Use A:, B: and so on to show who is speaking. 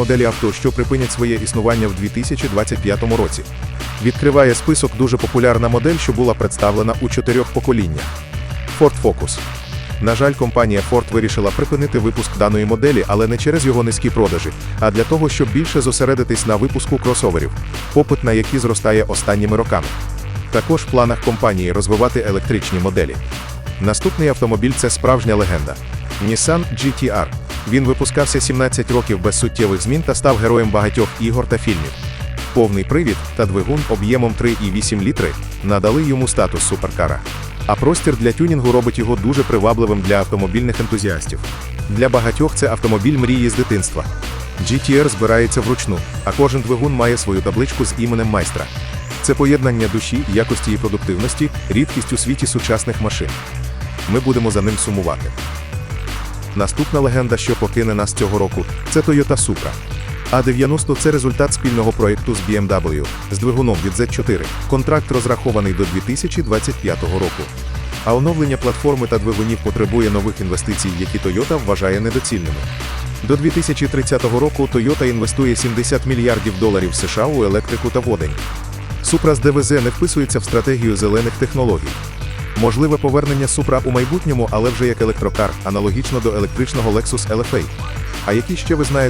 A: моделі авто, що припинять своє існування в 2025 році. Відкриває список дуже популярна модель, що була представлена у чотирьох поколіннях. Ford Focus. На жаль, компанія Ford вирішила припинити випуск даної моделі, але не через його низькі продажі, а для того, щоб більше зосередитись на випуску кросоверів, попит на які зростає останніми роками. Також в планах компанії розвивати електричні моделі. Наступний автомобіль це справжня легенда. Nissan GT-R. Він випускався 17 років без суттєвих змін та став героєм багатьох ігор та фільмів. Повний привід та двигун об'ємом 3,8 літри надали йому статус суперкара. А простір для тюнінгу робить його дуже привабливим для автомобільних ентузіастів. Для багатьох це автомобіль мрії з дитинства. GTR збирається вручну, а кожен двигун має свою табличку з іменем майстра. Це поєднання душі, якості і продуктивності, рідкість у світі сучасних машин. Ми будемо за ним сумувати. Наступна легенда, що покине нас цього року, це Toyota Supra. А90 це результат спільного проєкту з BMW з двигуном від Z4. Контракт розрахований до 2025 року. А оновлення платформи та двигунів потребує нових інвестицій, які Toyota вважає недоцільними. До 2030 року Toyota інвестує 70 мільярдів доларів США у електрику та водень. Supra з ДВЗ не вписується в стратегію зелених технологій. Можливе повернення Supra у майбутньому, але вже як електрокар, аналогічно до електричного Lexus LFA. А які ще ви знаєте